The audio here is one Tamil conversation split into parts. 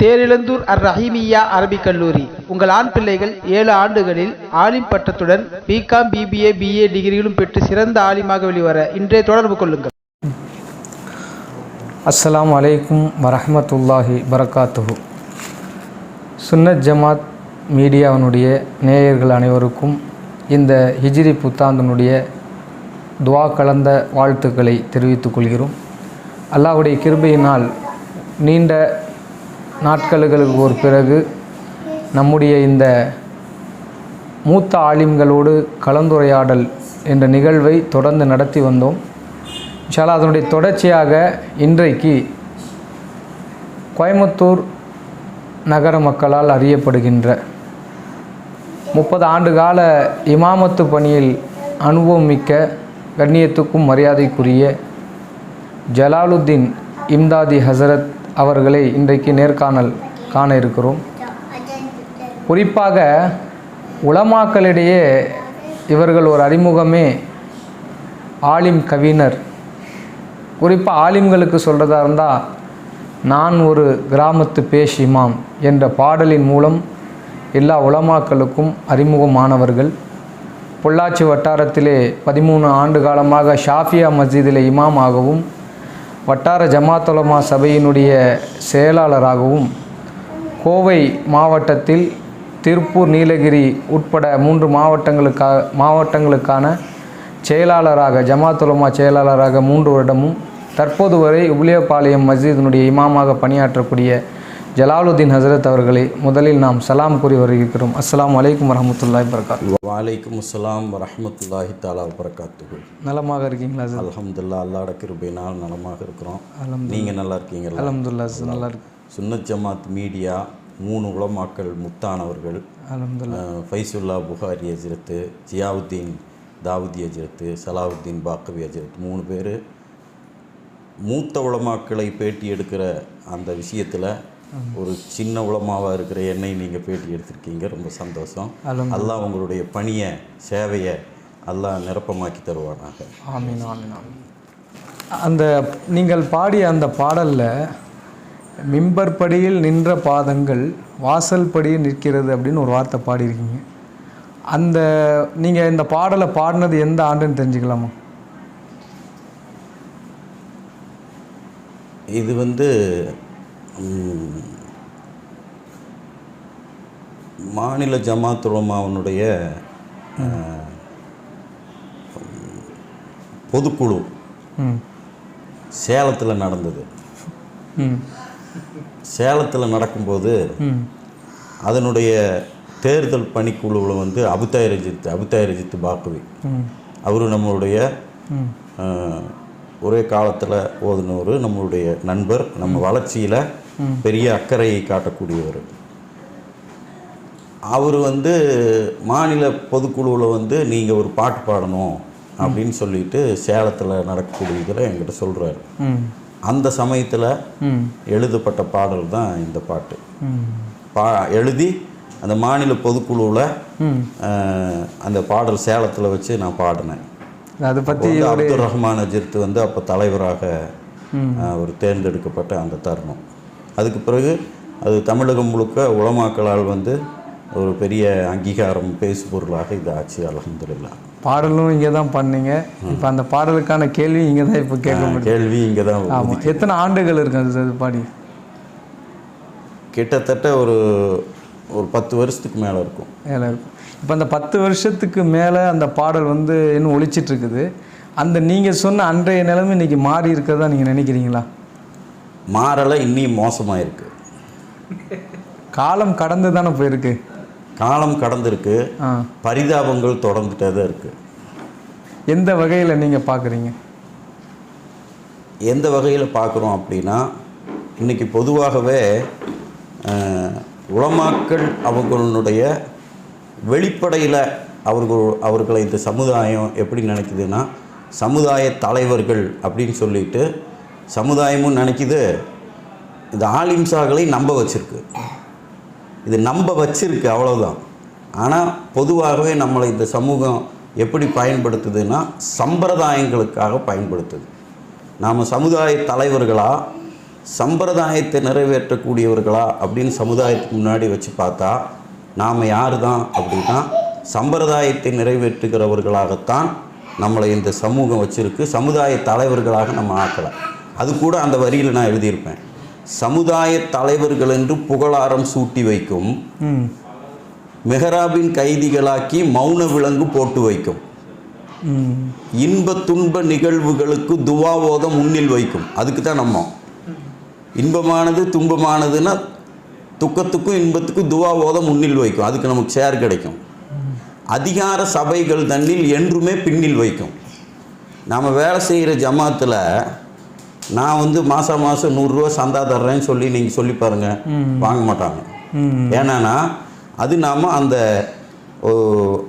தேரிழந்தூர் அர் ரஹீமியா அரபிக் கல்லூரி. உங்கள் ஆண் பிள்ளைகள் ஏழு ஆண்டுகளில் ஆலிம் பட்டத்துடன் பிகாம் பிபிஏ பிஏ டிகிரிகளும் பெற்று சிறந்த ஆலிமாக வெளிவர இன்றே தொடர்பு கொள்ளுங்கள். அஸ்லாம் வலைக்கும் வரஹ்மத்துல்லாஹி வரகாத்துஹு. சுன்னத் ஜமாத் மீடியாவினுடைய நேயர்கள் அனைவருக்கும் இந்த ஹிஜ்ரி புத்தாண்டினுடைய துவா கலந்த வாழ்த்துக்களை தெரிவித்துக் கொள்கிறோம். அல்லாஹ்வுடைய கிருபையினால் நீண்ட நாட்களுக்கு ஒரு பிறகு நம்முடைய இந்த மூத்த ஆலிம்களோடு கலந்துரையாடல் என்ற நிகழ்வை தொடர்ந்து நடத்தி வந்தோம். இன்ஷால்லா அதனுடைய தொடர்ச்சியாக இன்றைக்கு கோயம்புத்தூர் நகர மக்களால் அறியப்படுகின்ற முப்பது ஆண்டு கால இமாமத்து பணியில் அனுபவம் மிக்க கண்ணியத்துக்கும் மரியாதைக்குரிய ஜலாலுத்தீன் இம்தாதி ஹசரத் அவர்களை இன்றைக்கு நேர்காணல் காண இருக்கிறோம். குறிப்பாக உலமாக்களிடையே இவர்கள் ஒரு அறிமுகமே ஆலிம் கவிஞர் குறிப்பாக ஆலிம்களுக்கு சொல்கிறதா இருந்தால் நான் ஒரு கிராமத்து பேஷ் இமாம் என்ற பாடலின் மூலம் எல்லா உலமாக்களுக்கும் அறிமுகமானவர்கள். பொள்ளாச்சி வட்டாரத்திலே பதிமூணு ஆண்டு காலமாக ஷாஃபியா மஸ்ஜிதிலே இமாமாகவும் வட்டார ஜமாத்துலமா சபையினுடைய செயலாளராகவும் கோவை மாவட்டத்தில் திருப்பூர் நீலகிரி உட்பட மூன்று மாவட்டங்களுக்கா மாவட்டங்களுக்கான செயலாளராக ஜமாத்துலமா செயலாளராக மூன்று வருடமும் தற்போது வரை உபிலியபாளையம் மஸ்ஜிதினுடைய இமாமாக பணியாற்றக்கூடிய ஜலாலுத்தீன் ஹசரத் அவர்களை முதலில் நாம் சலாம் கூறி வருகிறோம். அஸ்ஸலாமு அலைக்கும் வரஹ்மத்துல்லாஹி வரகாத்து வலைக்கும் அஸ்ஸலாம் வரஹ்மத்துல்லாஹி தாலா வரகாத்துகு நலமாக இருக்கீங்களா சார்? அல்ஹம்துலில்லாஹ் அல்லாஹ்ட கிருபையினால் நலமாக இருக்கிறோம். நீங்கள் நல்லா இருக்கீங்களா? அலமதுல்லா சார் நல்லா இருக்கு சுன்னத் ஜமாத் மீடியா மூணு உலமாக்கள் முத்தானவர்கள் அலமதுல்லா ஃபைசுல்லா புகாரி அஜரத்து ஜியாவுத்தீன் தாவூதி அஜரத்து சலாவுத்தீன் பாக்கவி அஜரத் மூணு பேர். மூத்த உலமாக்களை பேட்டி எடுக்கிற அந்த விஷயத்தில் ஒரு சின்ன உலமாவாக இருக்கிற என்னை நீங்கள் பேட்டி எடுத்திருக்கீங்க. ரொம்ப சந்தோஷம். அல்லாஹ் உங்களுடைய பணியை சேவையை அல்லாஹ் நிரப்பமாக்கி தருவானாக. ஆமீன் ஆமீன் ஆமீன். அந்த நீங்கள் பாடிய அந்த பாடலில் மிம்பர் படியில் நின்ற பாதங்கள் வாசல் படியில் நிற்கிறது அப்படின்னு ஒரு வார்த்தை பாடியிருக்கீங்க. அந்த நீங்கள் இந்த பாடலை பாடினது எந்த ஆண்டுன்னு தெரிஞ்சுக்கலாமா? இது வந்து மாநில ஜமாத் உலமாவினுடைய பொதுக்குழு சேலத்தில் நடந்தது. சேலத்தில் நடக்கும்போது அதனுடைய தேர்தல் பணிக்குழுவில் வந்து அபுதாய் ரஜித் அபுதாய் ரஜித் பாக்குவி அவரு நம்மளுடைய ஒரே காலத்தில் ஓதுனவர் நம்மளுடைய நண்பர். நம்ம வளர்ச்சியில் பெரிய அக்கறையை காட்டக்கூடியவர். அவர் வந்து மாநில பொதுக்குழுவில் வந்து நீங்கள் ஒரு பாட்டு பாடணும் அப்படின்னு சொல்லிட்டு சேலத்தில் நடக்கக்கூடிய இதில் என்கிட்ட சொல்கிறாரு அந்த சமயத்தில் எழுதப்பட்ட பாடல் தான் இந்த பாட்டு. பா எழுதி அந்த மாநில பொதுக்குழுவில் அந்த பாடல் சேலத்தில் வச்சு நான் பாடினேன். அதை பற்றி அப்துல் ரஹ்மான் அஜித் வந்து அப்போ தலைவராக அஹ், ஒரு தேர்ந்தெடுக்கப்பட்ட அந்த தருணம். அதுக்கு பிறகு அது தமிழகம் முழுக்க உலமாக்களால் வந்து ஒரு பெரிய அங்கீகாரம் பேசு பொருளாக இது ஆச்சு அலமதுல்லா பாடலும் இங்கே தான் பண்ணீங்க இப்போ அந்த பாடலுக்கான கேள்வி இங்கே தான் இப்போ கேட்க முடியும் கேள்வி இங்கே தான் ஆமாம் எத்தனை ஆண்டுகள் இருக்கு அது பாடி? கிட்டத்தட்ட ஒரு ஒரு பத்து வருஷத்துக்கு மேலே இருக்கும். மேலே இருக்கும். இப்போ அந்த பத்து வருஷத்துக்கு மேலே அந்த பாடல் வந்து இன்னும் ஒழிச்சிட்டு இருக்குது. அந்த நீங்கள் சொன்ன அன்றைய நிலைமை இன்னைக்கு மாறி இருக்கிறதா நீங்கள் நினைக்கிறீங்களா? மாறலை இன்னும் மோசமாக இருக்கு காலம் கடந்து தானே போயிருக்கு. காலம் கடந்திருக்கு. பரிதாபங்கள் தொடர்ந்துட்டே தான் இருக்குது எந்த வகையில் நீங்கள் பார்க்குறீங்க எந்த வகையில் பார்க்குறோம் அப்படின்னா இன்றைக்கி பொதுவாகவே அஹ், உலமாக்கள் அவர்களுடைய வெளிப்படையில் அவர்கள் அவர்களை இந்த சமுதாயம் எப்படி நினைக்குதுன்னா சமுதாய தலைவர்கள் அப்படின்னு சொல்லிட்டு சமுதாயமும் நினைக்குது இந்த ஆலிம்சாக்களை நம்ப வச்சுருக்கு. இது நம்ப வச்சிருக்கு அவ்வளோதான் ஆனால் பொதுவாகவே நம்மளை இந்த சமூகம் எப்படி பயன்படுத்துதுன்னா சம்பிரதாயங்களுக்காக பயன்படுத்துது. நாம் சமுதாய தலைவர்களாக சம்பிரதாயத்தை நிறைவேற்றக்கூடியவர்களா அப்படின்னு சமுதாயத்துக்கு முன்னாடி வச்சு பார்த்தா நாம் யார் தான் அப்படின்னா சம்பிரதாயத்தை நிறைவேற்றுகிறவர்களாகத்தான் நம்மளை இந்த சமூகம் வச்சுருக்கு சமுதாய தலைவர்களாக நம்ம ஆக்கலை அது கூட அந்த வரியில் நான் எழுதியிருப்பேன். சமுதாய தலைவர்கள் என்று புகழாரம் சூட்டி வைக்கும். மெஹராபின் கைதிகளாக்கி மௌன விலங்கு போட்டு வைக்கும். இன்ப துன்ப நிகழ்வுகளுக்கு துவாவோத முன்னில் வைக்கும். அதுக்கு தான் நம்ம. இன்பமானது துன்பமானதுன்னா துக்கத்துக்கும் இன்பத்துக்கும் துவாவோத முன்னில் வைக்கும். அதுக்கு நமக்கு ஷேர் கிடைக்கும். அதிகார சபைகள் தன்னில் என்றுமே பின்னில் வைக்கும். நாம் வேலை செய்கிற ஜமாத்தில் நான் வந்து மாதம் மாதம் நூறுரூவா சந்தா தர்றேன்னு சொல்லி நீங்கள் சொல்லி பாருங்கள் வாங்க மாட்டாங்க. ஏன்னா அது நாம் அந்த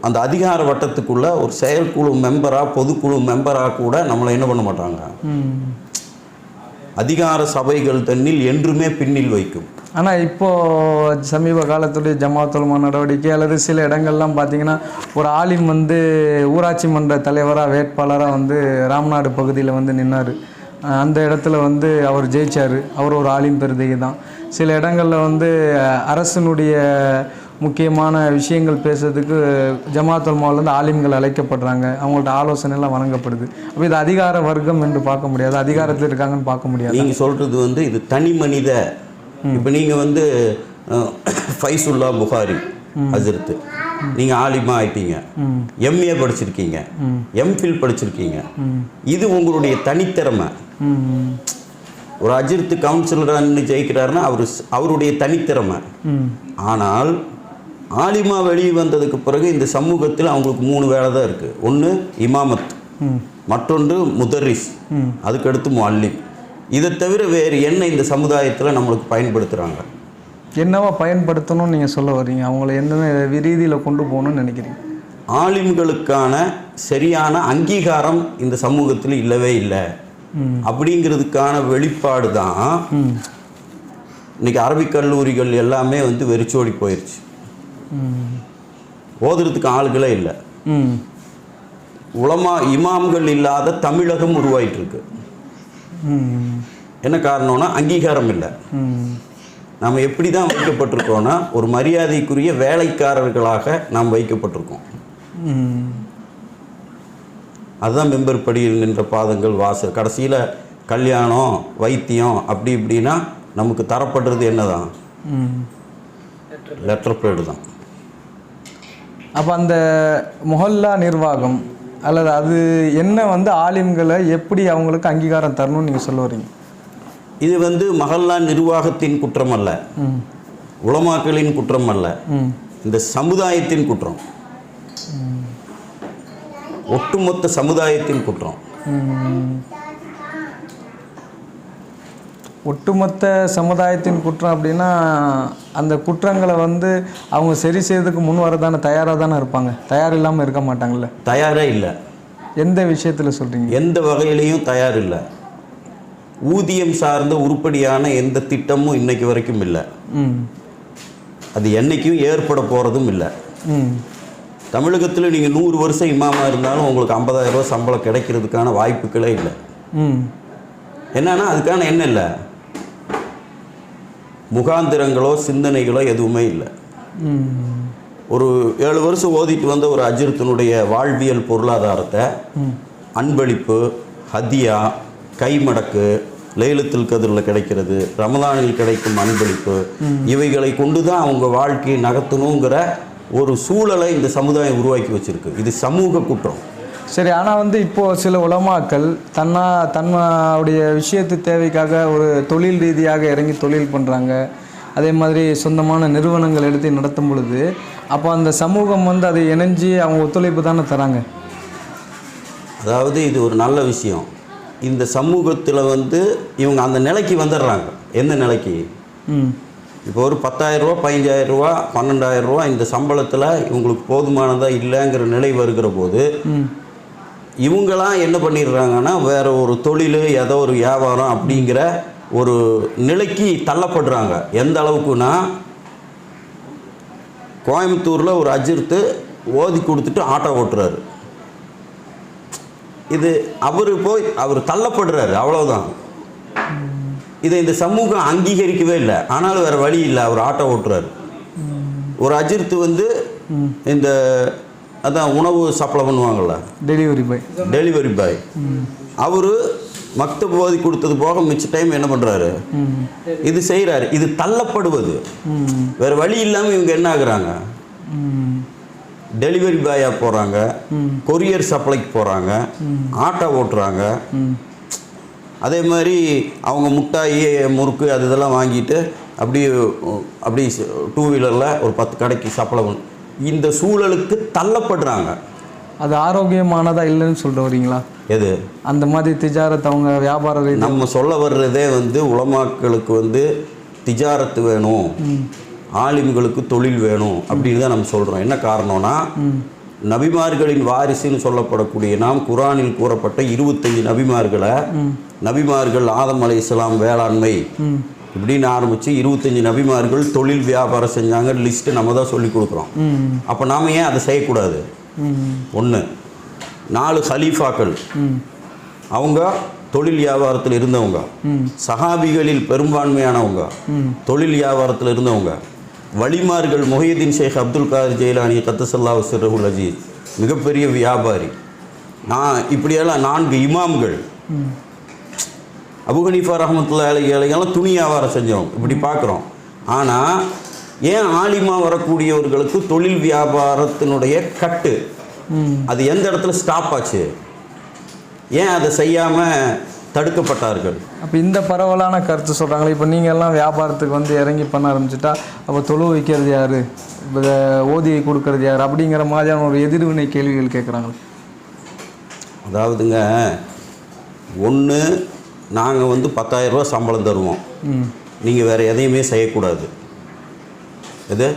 அந்த அதிகார வட்டத்துக்குள்ள ஒரு செயற்குழு மெம்பராக பொதுக்குழு மெம்பராக கூட நம்மளை என்ன பண்ண மாட்டாங்க. அதிகார சபைகள் தன்னில் என்றுமே பின்னில் வைக்கும். ஆனால் இப்போ சமீப காலத்துடைய ஜமாத்துலமா நடவடிக்கை அல்லது சில இடங்கள்லாம் பார்த்தீங்கன்னா ஒரு ஆலிம் வந்து ஊராட்சி மன்ற தலைவராக வேட்பாளராக வந்து ராம்நாடு பகுதியில் வந்து நின்னார். அந்த இடத்துல வந்து அவர் ஜெயிச்சார். அவர் ஒரு ஆலிம் பெருதகை தான். சில இடங்களில் வந்து அரசினுடைய முக்கியமான விஷயங்கள் பேசுறதுக்கு ஜமாத்துல் மாவிலேருந்து ஆலிம்கள் அழைக்கப்படுறாங்க. அவங்கள்ட்ட ஆலோசனை எல்லாம் வழங்கப்படுது. அப்போ இது அதிகார வர்க்கம் என்று பார்க்க முடியாது. அதிகாரத்தில் இருக்காங்கன்னு பார்க்க முடியாது. நீங்கள் சொல்கிறது வந்து இது தனி மனித. இப்போ நீங்கள் வந்து ஃபைசுல்லா புகாரி அஜர்த்து நீங்கள் ஆலிமா ஆயிட்டீங்க. எம்ஏ படிச்சிருக்கீங்க. எம்ஃபில் படிச்சிருக்கீங்க. இது உங்களுடைய தனித்திறமை. ஒரு அஜிர்த்து கவுன்சிலராக ஜெயிக்கிறாருன்னா அவர் அவருடைய தனித்திறமை. ஆனால் ஆலிமா வெளியே வந்ததுக்கு பிறகு இந்த சமூகத்தில் அவங்களுக்கு மூணு வேலை தான் இருக்குது ஒன்று இமாமத். மற்றொன்று முதரிஸ். அதுக்கடுத்து முல்லிம் இதை தவிர வேறு என்ன இந்த சமுதாயத்தில் நம்மளுக்கு பயன்படுத்துகிறாங்க என்னவா பயன்படுத்தணும்னு நீங்கள் சொல்ல வர்றீங்க? அவங்கள எந்த ரீதியில் கொண்டு போகணும்னு நினைக்கிறீங்க? ஆலிம்களுக்கான சரியான அங்கீகாரம் இந்த சமூகத்தில் இல்லவே இல்லை. அப்படிங்கிறதுக்கான வெளிப்பாடு தான் இன்னைக்கு அரபிக் கல்லூரிகள் எல்லாமே வந்து வெறிச்சோடி போயிடுச்சு ஓதுறதுக்கு ஆளுகளே இல்லை. ம். உலமா இமாம்கள் இல்லாத தமிழகம் உருவாயிட்டு இருக்கு என்ன காரணம்னா அங்கீகாரம் இல்லை. நாம் எப்படி தான் வைக்கப்பட்டிருக்கோம்னா ஒரு மரியாதைக்குரிய வேலைக்காரர்களாக நாம் வைக்கப்பட்டிருக்கோம். அதுதான் மெம்பர் படியில் நின்ற பாதங்கள் வாசல். கடைசியில் கல்யாணம் வைத்தியம் அப்படி இப்படின்னா நமக்கு தரப்படுறது என்னதான்? ம். லெட்டர் பேடு தான். அப்போ அந்த மொஹல்லா நிர்வாகம் அல்லது அது என்ன வந்து ஆலிம்களை எப்படி அவங்களுக்கு அங்கீகாரம் தரணும்னு நீங்கள் சொல்ல வர்றீங்க? இது வந்து மஹல்லா நிர்வாகத்தின் குற்றம் அல்ல ம். உலமாக்களின் குற்றம் அல்ல இந்த சமுதாயத்தின் குற்றம். ஒட்டுமொத்த சமுதாயத்தின் குற்றம். ஒட்டுமொத்த சமுதாயத்தின் குற்றம் அப்படின்னா அந்த குற்றங்களை வந்து அவங்க சரி செய்யறதுக்கு முன் வரதானே தயாராக தானே இருப்பாங்க. தயார் இல்லாமல் இருக்க மாட்டாங்கல்ல? தயாரே இல்லை. எந்த விஷயத்தில் சொல்கிறீங்க எந்த வகையிலையும் தயார் இல்லை. ஊதியம் சார்ந்த உருப்படியான எந்த திட்டமும் இன்னைக்கு வரைக்கும் இல்லை. அது என்னைக்கும் ஏற்பட போகிறதும் இல்லை. தமிழகத்தில் நீங்கள் நூறு வருஷம் இமாமா இருந்தாலும் உங்களுக்கு 50000 ரூபாய் சம்பளம் கிடைக்கிறதுக்கான வாய்ப்புகளே இல்லை. என்னன்னா அதுக்கான என்ன இல்லை. முகாந்திரங்களோ சிந்தனைகளோ எதுவுமே இல்லை. ஒரு ஏழு வருஷம் ஓதிட்டு வந்த ஒரு அஜிரத்தினுடைய வாழ்வியல் பொருளாதாரத்தை அன்பளிப்பு ஹதியா கைமடக்கு லைலத்துல் கதிரில் கிடைக்கிறது ரமலானில் கிடைக்கும் அன்பளிப்பு இவைகளை கொண்டு தான் அவங்க வாழ்க்கையை நகர்த்தணுங்கிற ஒரு சூழலை இந்த சமுதாயம் உருவாக்கி வச்சிருக்கு. இது சமூக குற்றம். சரி ஆனால் வந்து இப்போது சில உலமாக்கள் தன்னா தன்னுடைய விஷயத்து தேவைக்காக ஒரு தொழில் ரீதியாக இறங்கி தொழில் பண்ணுறாங்க அதே மாதிரி சொந்தமான நிறுவனங்கள் எடுத்து நடத்தும் பொழுது அப்போ அந்த சமூகம் வந்து அதை இணைஞ்சு அவங்க ஒத்துழைப்பு தானே தராங்க? அதாவது இது ஒரு நல்ல விஷயம். இந்த சமூகத்தில் வந்து இவங்க அந்த நிலைக்கு வந்துடுறாங்க. எந்த நிலைக்கு? ம். இப்போ ஒரு பத்தாயிரரூவா பதினஞ்சாயிரரூவா பன்னெண்டாயிரரூவா இந்த சம்பளத்தில் இவங்களுக்கு போதுமானதாக இல்லைங்கிற நிலை வருகிற போது இவங்களாம் என்ன பண்ணிடுறாங்கன்னா வேற ஒரு தொழில் ஏதோ ஒரு வியாபாரம் அப்படிங்கிற ஒரு நிலைக்கு தள்ளப்படுறாங்க. எந்த அளவுக்குன்னா கோயம்புத்தூரில் ஒரு அஜிர்த்து ஓதி கொடுத்துட்டு ஆட்டோ ஓட்டுறாரு. இது அவர் போய் அவர் தள்ளப்படுறாரு அவ்வளவுதான். இதை இந்த சமூகம் அங்கீகரிக்கவே இல்லை. ஆனாலும் வேற வழி இல்லை. அவர் ஆட்டோ ஓட்டுறாரு. ஒரு அஜித் வந்து இந்த அதான் உணவு சப்ளை பண்ணுவாங்கள்ல டெலிவரி பாய் டெலிவரி பாய் அவரு மக்த போதி கொடுத்தது போக மிச்ச டைம் என்ன பண்றாரு? இது செய்றாரு. இது தள்ளப்படுவது. வேற வழி இல்லாம இவங்க என்ன ஆகுறாங்க? டெலிவரி பாயா போறாங்க. கொரியர் சப்ளைக்கு போறாங்க. ஆட்டோ ஓட்டுறாங்க. அதே மாதிரி அவங்க முட்டாயி முறுக்கு அது இதெல்லாம் வாங்கிட்டு அப்படியே அப்படி டூ வீலரில் ஒரு பத்து கடைக்கு சப்ளை பண்ணு இந்த சூழலுக்கு தள்ளப்படுறாங்க. அது ஆரோக்கியமானதா இல்லைன்னு சொல்லிட்டு வரீங்களா? எது? அந்த மாதிரி திஜாரத் அவங்க வியாபார நம்ம சொல்ல வர்றதே வந்து உலமாக்களுக்கு வந்து திஜாரத்து வேணும். ஆலிம்களுக்கு தொழில் வேணும் அப்படின்னு தான் நம்ம சொல்கிறோம் என்ன காரணம்னா நபிமார்களின் வாரிசுன்னு சொல்லப்படக்கூடிய நாம் குரானில் கூறப்பட்ட இருபத்தஞ்சு நபிமார்களை நபிமார்கள் ஆதம் அலை இஸ்லாம் வேளாண்மை இப்படின்னு ஆரம்பித்து இருபத்தஞ்சு நபிமார்கள் தொழில் வியாபாரம் செஞ்சாங்க லிஸ்ட்டு நம்ம தான் சொல்லி கொடுக்குறோம். அப்போ நாம் ஏன் அதை செய்யக்கூடாது? ஒன்று நாலு ஹலீஃபாக்கள். அவங்க தொழில் வியாபாரத்தில் இருந்தவங்க. சகாபிகளில் சஹாபிகளில் பெரும்பான்மையானவங்க. தொழில் வியாபாரத்தில் இருந்தவங்க. வலிமார்கள் மொஹியதீன் ஷேக் அப்துல் காதர் ஜெயிலானி கத்தசல்லா சிறகுல் அஜீஸ் மிகப்பெரிய வியாபாரி. நான் இப்படியெல்லாம் நான்கு இமாம்கள். ம் அபு ஹனீஃபா ரஹமத்துல்லா அலைகளையெல்லாம் துணி வியாபாரம் செஞ்சவங்க இப்படி பார்க்குறோம். ஆனால் ஏன் ஆலிமா வரக்கூடியவர்களுக்கு தொழில் வியாபாரத்தினுடைய கட்டு? அது எந்த இடத்துல ஸ்டாப் ஆச்சு? ஏன் அதை செய்யாமல் தடுக்கப்பட்டார்கள். அப்போ இந்த பரவலான கருத்து சொல்கிறாங்களே இப்போ நீங்கள் எல்லாம் வியாபாரத்துக்கு வந்து இறங்கி பண்ண ஆரம்பிச்சிட்டா அப்போ தொழு வைக்கிறது யார்? இப்போ ஓதி கொடுக்கறது யார்? அப்படிங்கிற மாதிரியான ஒரு எதிர்வினை கேள்விகள் கேட்குறாங்களே அதாவதுங்க ஒன்று நாங்கள் வந்து 10000 ரூபாய் சம்பளம் தருவோம். நீங்கள் வேறு எதையுமே செய்யக்கூடாது. எது?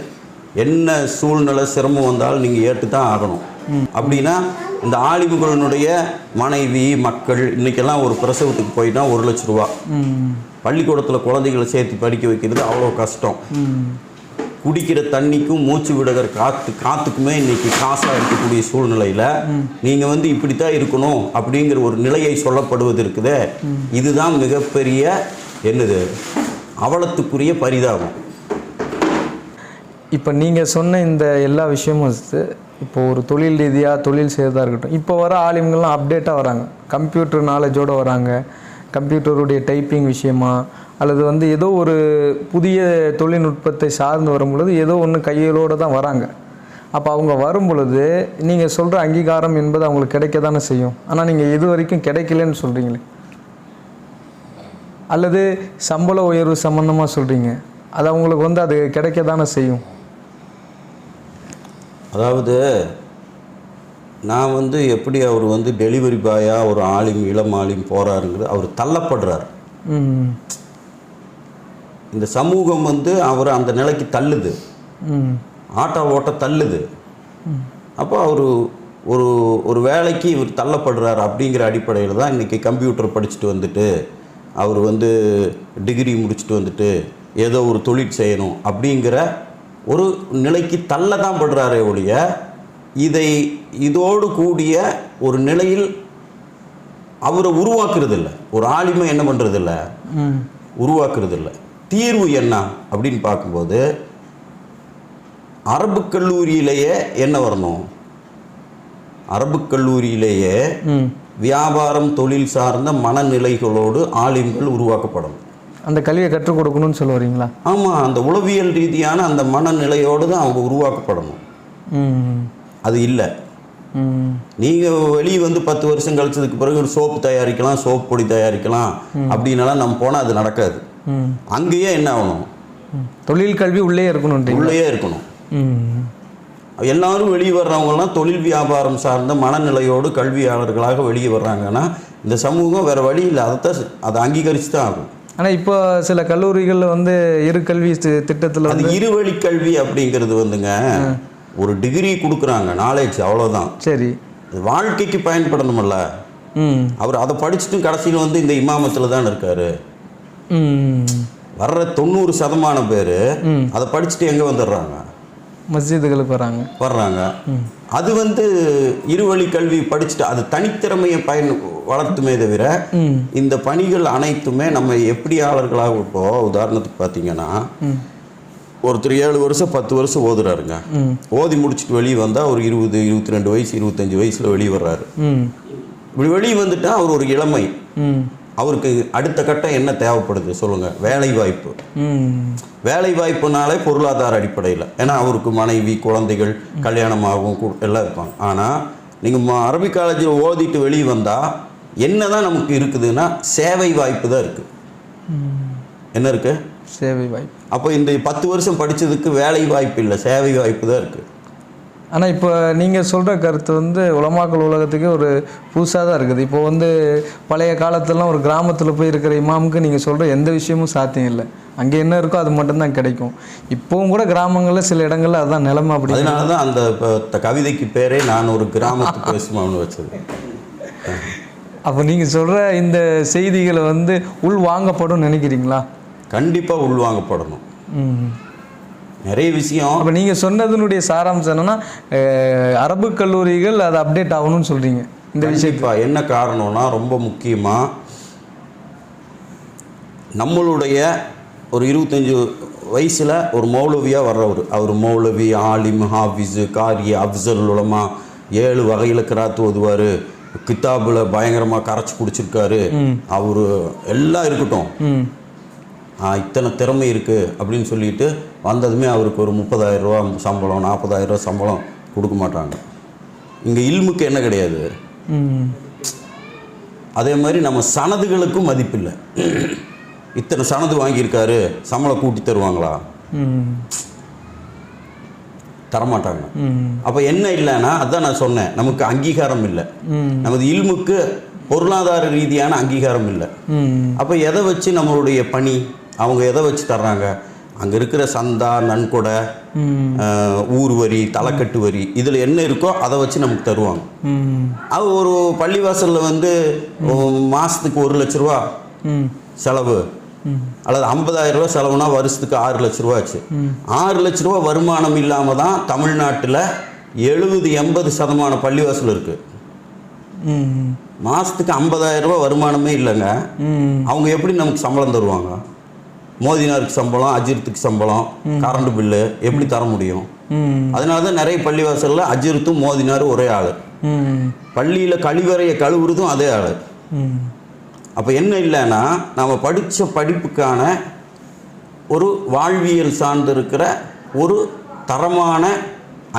என்ன சூழ்நிலை சிரமம் வந்தாலும் நீங்கள் ஏற்று தான் ஆகணும் அப்படின்னா இந்த ஆலிம்களினுடைய மனைவி மக்கள் இன்றைக்கெல்லாம் ஒரு பிரசவத்துக்கு போயிட்டா ஒரு லட்ச ரூபா. பள்ளிக்கூடத்தில் குழந்தைகளை சேர்த்து படிக்க வைக்கிறது அவ்வளோ கஷ்டம். குடிக்கிற தண்ணிக்கும் மூச்சு விடுகிற காத்து காத்துக்குமே இன்னைக்கு காசாக இருக்கக்கூடிய சூழ்நிலையில் நீங்கள் வந்து இப்படித்தான் இருக்கணும் அப்படிங்கிற ஒரு நிலையை சொல்லப்படுவது இருக்குதே. இதுதான் மிகப்பெரிய என்னது? அவலத்துக்குரிய பரிதாபம். இப்போ நீங்கள் சொன்ன இந்த எல்லா விஷயமும் இப்போ ஒரு தொழில் ரீதியாக தொழில் செய்கிறதா இருக்கட்டும். இப்போ வர ஆலிம்கள்லாம் அப்டேட்டாக வராங்க. கம்ப்யூட்டர் நாலேஜோடு வராங்க. கம்ப்யூட்டருடைய டைப்பிங் விஷயமா அல்லது வந்து ஏதோ ஒரு புதிய தொழில்நுட்பத்தை சார்ந்து வரும் பொழுது ஏதோ ஒன்று கையிலோடு தான் வராங்க. அப்போ அவங்க வரும் பொழுது நீங்கள் சொல்கிற அங்கீகாரம் என்பது அவங்களுக்கு கிடைக்க தானே செய்யும். ஆனால் நீங்கள் இது வரைக்கும் கிடைக்கலன்னு சொல்கிறீங்களே அல்லது சம்பள உயர்வு சம்மந்தமாக சொல்கிறீங்க அது அவங்களுக்கு வந்து அது கிடைக்க தானே செய்யும். அதாவது நான் வந்து எப்படி அவர் வந்து டெலிவரி பாயாக ஒரு ஆலிம் இளம் ஆலிம் போகிறாருங்கிறது அவர் தள்ளப்படுறார். இந்த சமூகம் வந்து அவர் அந்த நிலைக்கு தள்ளுது. ஆட்டோ ஓட்ட தள்ளுது. அப்போ அவர் ஒரு ஒரு வேலைக்கு இவர் தள்ளப்படுறார் அப்படிங்கிற அடிப்படையில் தான் இன்றைக்கி கம்ப்யூட்டர் படிச்சுட்டு வந்துட்டு அவர் வந்து டிகிரி முடிச்சுட்டு வந்துட்டு ஏதோ ஒரு தொழில் செய்யணும் அப்படிங்கிற ஒரு நிலைக்கு தள்ள தான் படுறாரே ஒழிய இதை இதோடு கூடிய ஒரு நிலையில் அவரை உருவாக்குறது இல்லை ஒரு ஆளுமை என்ன பண்ணுறது இல்லை உருவாக்குறது இல்லை தீர்வு என்ன அப்படின்னு பார்க்கும்போது அரபு கல்லூரியிலேயே என்ன வரணும்? அரபு கல்லூரியிலேயே வியாபாரம் தொழில் சார்ந்த மனநிலைகளோடு ஆலிம்கள் உருவாக்கப்படணும். அந்த கல்வியை கற்றுக் கொடுக்கணும்னு சொல்ல வரீங்களா ஆமாம் அந்த உளவியல் ரீதியான அந்த மனநிலையோடு தான் அவங்க உருவாக்கப்படணும். அது இல்லை. நீங்கள் வெளியே வந்து பத்து வருஷம் கழிச்சதுக்கு பிறகு ஒரு சோப்பு தயாரிக்கலாம் சோப் பொடி தயாரிக்கலாம் அப்படின்னாலாம் நம்ம போனால் அது நடக்காது. அங்கேயே என்ன ஆகணும். தொழில் கல்வி உள்ளே இருக்கணுன்றீங்க உள்ளேயே இருக்கணும். எல்லாரும் வெளியே வர்றவங்கலாம் தொழில் வியாபாரம் சார்ந்த மனநிலையோடு கல்வியாளர்களாக வெளியே வர்றாங்கன்னா இந்த சமூகம் வேறு வழி இல்லை. அதைத்தான் செ- அதை அங்கீகரித்து தான் ஆகும் ஆனால் இப்போ சில கல்லூரிகளில் வந்து இரு கல்வி திட்டத்தில் வந்து இருவழி கல்வி அப்படிங்கிறது வந்துங்க. ஒரு டிகிரி கொடுக்குறாங்க நாலேஜ் அவ்வளோதான் சரி. வாழ்க்கைக்கு பயன்படணும்ல அவர் அதை படிச்சுட்டும் கடைசியில் வந்து இந்த இமாமத்தில் தான் இருக்காரு. வர்ற தொண்ணூறு சதமான பேர். அதை படிச்சுட்டு எங்கே வந்துடுறாங்க? மஸ்ஜிதுகளுக்கு வராங்க. வர்றாங்க. அது வந்து இருவழி கல்வி படிச்சுட்டு அது தனித்திறமையை பயன் வளர்த்துமே தவிர இந்த பணிகள் அனைத்துமே நம்ம எப்படியாளர்களாக இப்போ உதாரணத்துக்கு பார்த்தீங்கன்னா ஒருத்தர் ஏழு வருஷம் பத்து வருஷம் ஓதுறாருங்க. ஓதி முடிச்சுட்டு வெளியே வந்தால் ஒரு இருபது இருபத்தி ரெண்டு வயசு இருபத்தஞ்சு வயசில் வெளியே வர்றாரு. இப்படி வெளியே வந்துட்டா அவர் ஒரு இளமை. அவருக்கு அடுத்த கட்டம் என்ன தேவைப்படுது சொல்லுங்க. வேலை வாய்ப்பு வேலை வாய்ப்புனாலே பொருளாதார அடிப்படையில். ஏன்னா அவருக்கு மனைவி குழந்தைகள் கல்யாணம் ஆகும் கு- எல்லாம் இருப்பாங்க. ஆனால் நீங்கள் அரபிக் காலேஜில் ஓதிட்டு வெளியே வந்தால் என்ன தான் நமக்கு இருக்குதுன்னா சேவை வாய்ப்பு தான் இருக்குது என்ன இருக்குது சேவை வாய்ப்பு. அப்போ இந்த பத்து வருஷம் படித்ததுக்கு வேலை வாய்ப்பு இல்லை சேவை வாய்ப்பு தான் இருக்குது ஆனால் இப்போ நீங்கள் சொல்கிற கருத்து வந்து உலமாக்கல் உலகத்துக்கே ஒரு புதுசாக தான் இருக்குது. இப்போ வந்து பழைய காலத்துலலாம் ஒரு கிராமத்தில் போய் இருக்கிற இமாமுக்கு நீங்கள் சொல்கிற எந்த விஷயமும் சாத்தியம் இல்லை. அங்கே என்ன இருக்கோ அது மட்டும்தான் கிடைக்கும். இப்போவும் கூட கிராமங்களில் சில இடங்கள்ல அதுதான் நிலைமை அப்படி அதனால தான் அந்த ப- த- கவிதைக்கு பேரே நான் ஒரு கிராமத்து பேசுமான்னு வச்சது. அப்போ நீங்கள் சொல்கிற இந்த செய்திகளை வந்து உள் வாங்கப்படும் நினைக்கிறீங்களா? கண்டிப்பாக உள்வாங்கப்படணும். நிறைய விஷயம். அப்போ நீங்கள் சொன்னதனுடைய சாராம்சம் என்னன்னா அரபு கல்லூரிகள் அது அப்டேட் ஆகணும்னு சொல்கிறீங்க இந்த விஷயம் கண்டிப்பா என்ன காரணம்னா ரொம்ப முக்கியமாக நம்மளுடைய ஒரு இருபத்தஞ்சு வயசில் ஒரு மௌலவியாக வர்றவர். அவர் மௌலவி ஆலிம் ஹாஃபிஸு காரி அப்சல் உலமா ஏழு வகையில் கிராத்து ஓதுவார். கித்தாபில் பயங்கரமாக கரைச்சி குடிச்சிருக்காரு அவர் எல்லாம் இருக்கட்டும். இத்தனை திறமை இருக்குது அப்படின்னு சொல்லிட்டு வந்ததுமே அவருக்கு ஒரு முப்பதாயிரம் ரூபா சம்பளம் நாற்பதாயிரம் ரூபா சம்பளம் கொடுக்க மாட்டாங்க. இங்கே இல்முக்கு என்ன கிடையாது? அதே மாதிரி நம்ம சனதுகளுக்கும் மதிப்பில்லை. இத்தனை சனது வாங்கியிருக்காரு சம்பளம் கூட்டி தருவாங்களா? தரமாட்டாங்க. அப்போ என்ன இல்லைன்னா அதான் நான் சொன்னேன் நமக்கு அங்கீகாரம் இல்லை. நமது இல்முக்கு பொருளாதார ரீதியான அங்கீகாரம் இல்லை. அப்போ எதை வச்சு நம்மளுடைய பணி? அவங்க எதை வச்சு தர்றாங்க? அங்கே இருக்கிற சந்தா நன்கொடை ஊர் வரி தலைக்கட்டு வரி இதில் என்ன இருக்கோ அதை வச்சு நமக்கு தருவாங்க. அது ஒரு பள்ளிவாசலில் வந்து மாதத்துக்கு ஒரு லட்ச ரூபா செலவு. அல்லது 50000 ரூபா செலவுனா வருஷத்துக்கு ஆறு லட்ச ரூபா ஆச்சு. ஆறு லட்ச ரூபா வருமானம் இல்லாமல் தான் தமிழ்நாட்டில் எழுபது எண்பது சதமான பள்ளிவாசல் இருக்குது மாதத்துக்கு 50000 ரூபா வருமானமே இல்லைங்க. அவங்க எப்படி நமக்கு சம்பளம் தருவாங்க? மோதினாருக்கு சம்பளம் அஜித்துக்கு சம்பளம் கரண்ட் பில்லு எப்படி தர முடியும்? அதனால தான் நிறைய பள்ளிவாசலில் அஜித்தும் மோதினாரும் ஒரே ஆள். பள்ளியில் கழிவறையை கழுவுறதும் அதே ஆள். அப்போ என்ன இல்லைன்னா நாம் படித்த படிப்புக்கான ஒரு வாழ்வியல் சார்ந்திருக்கிற ஒரு தரமான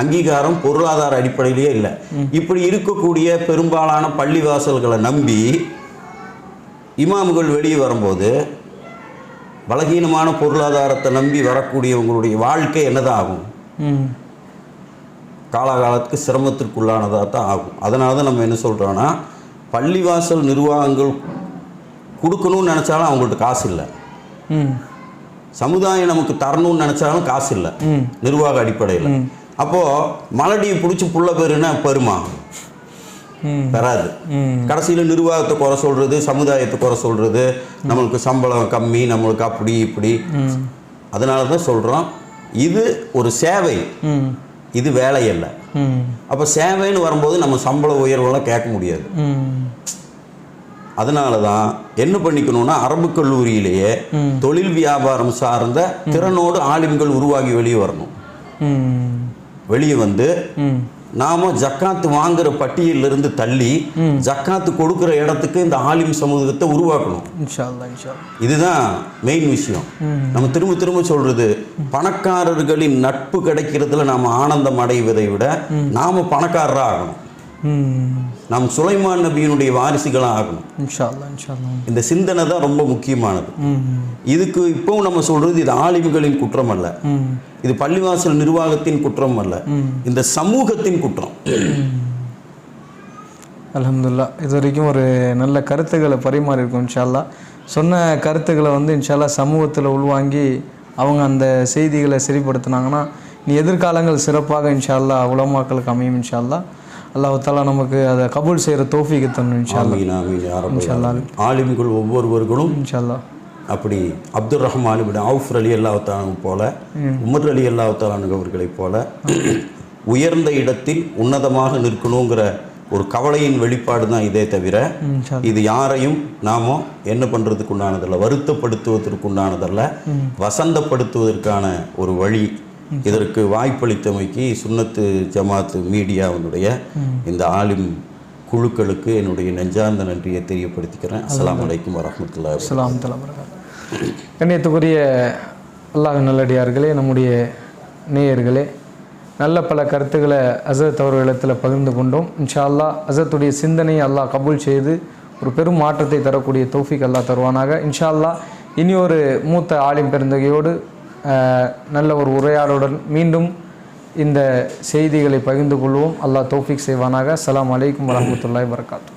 அங்கீகாரம் பொருளாதார அடிப்படையிலேயே இல்லை. இப்படி இருக்கக்கூடிய பெரும்பாலான பள்ளிவாசல்களை நம்பி இமாம்கள் வெளியே வரும்போது பலகீனமான பொருளாதாரத்தை நம்பி வரக்கூடியவங்களுடைய வாழ்க்கை என்னதான் ஆகும் காலாகாலத்துக்கு சிரமத்திற்குள்ளானதாக தான் ஆகும். அதனால தான் நம்ம என்ன சொல்கிறோன்னா பள்ளிவாசல் நிர்வாகங்கள் கொடுக்கணும்னு நினச்சாலும் அவங்கள்ட்ட காசு இல்லை. சமுதாயம் நமக்கு தரணும்னு நினச்சாலும் காசு இல்லை. நிர்வாக அடிப்படையில். அப்போது மலடியை பிடிச்சி புள்ள பேருன்னா பெருமா. பெறாது கடைசியில் நிர்வாகத்தை குறை சொல்கிறது சமுதாயத்தை குறை சொல்கிறது நம்மளுக்கு சம்பளம் கம்மி நம்மளுக்கு அப்படி இப்படி. அதனால தான் சொல்கிறோம் இது ஒரு சேவை. இது வேலை அல்ல ம். அப்போ சேவைன்னு வரும்போது நம்ம சம்பள உயர்வெல்லாம் கேட்க முடியாது. அதனால தான் என்ன பண்ணிக்கணும்னா அரபு கல்லூரியிலேயே தொழில் வியாபாரம் சார்ந்த திறனோடு ஆலிம்கள் உருவாகி வெளியே வரணும். வெளியே வந்து நாம ஜக்காத்து வாங்குற பட்டியலிருந்து தள்ளி ஜக்காத்து கொடுக்குற இடத்துக்கு இந்த ஆலிம் சமூகத்தை உருவாக்கணும். இதுதான் மெயின் விஷயம். நம்ம திரும்ப திரும்ப சொல்றது பணக்காரர்களின் நட்பு கிடைக்கிறதுல நாம ஆனந்தம் அடைவதை விட நாம பணக்காரராக ஆகணும். ம் நாம் சுலைமான் நபியினுடைய வாரிசுகளாக ஆகணும். இந்த சிந்தனை தான் ரொம்ப முக்கியமானது. இதுக்கு இப்போவும் நம்ம சொல்றது இது ஆலிம்களின் குற்றம் அல்ல. இது பள்ளிவாசல் நிர்வாகத்தின் குற்றம் அல்ல. இந்த சமூகத்தின் குற்றம். அல்ஹம்துலில்லாஹ். இது வரைக்கும் ஒரு நல்ல கருத்துக்களை பரிமாறியிருக்கோம் இன்ஷால்லா சொன்ன கருத்துக்களை வந்து இன்ஷால்லா சமூகத்தில் உள்வாங்கி அவங்க அந்த செய்திகளை சரிப்படுத்தினாங்கன்னா நீ எதிர்காலங்கள் சிறப்பாக இன்ஷால்லா உலமாக்களுக்கு அமையும் இன்ஷால்லா அல்லாஹ் தாலா நமக்கு அதை கபூல் செய்கிற தோஃபிக்கு தரணும் இன்ஷால்லா. ஆலிம்கள் ஒவ்வொருவர்களும் இன்ஷால்லா அப்படி Abdul Rahman ibn Awf Ali அல்லாஹாலு போல உமர் அலி அல்லாஹாலு அவர்களைப் போல உயர்ந்த இடத்தில் உன்னதமாக நிற்கணுங்கிற ஒரு கவலையின் வெளிப்பாடு தான் இதே தவிர இது யாரையும் நாம என்ன பண்ணுறதுக்கு உண்டானதல்ல வருத்தப்படுத்துவதற்கு உண்டானதல்ல வசந்தப்படுத்துவதற்கான ஒரு வழி இதற்கு வாய்ப்பளித்தமைக்கு சுன்னத்து ஜமாத்து மீடியாவினுடைய இந்த ஆலிம் குழுக்களுக்கு என்னுடைய நெஞ்சார்ந்த நன்றியை தெரியப்படுத்திக்கிறேன். வரஹ்மத்துல்லாஹி வபரகாத்துஹு. அஸ்ஸலாமு தலா கண்ணியத்துக்குரிய அல்லாஹ் நல்லடியார்களே நம்முடைய நேயர்களே நல்ல பல கருத்துக்களை அசரத் அவர்களிடத்தில் பகிர்ந்து கொண்டோம். இன்ஷா அல்லாஹ் அசரத்துடைய சிந்தனையை அல்லாஹ் கபூல் செய்து ஒரு பெரும் மாற்றத்தை தரக்கூடிய தௌஃபிக் அல்லாஹ் தருவானாக. இன்ஷா அல்லாஹ் இனி ஒரு மூத்த ஆலிம் பெருந்தகையோடு நல்ல ஒரு உரையாடலுடன் மீண்டும் இந்த செய்திகளை பகிர்ந்து கொள்வோம். அல்லாஹ் தோஃபிக் செய்வானாக. அலாம் வலைக்கம் வரமத்துல்லாய் வரகாத்து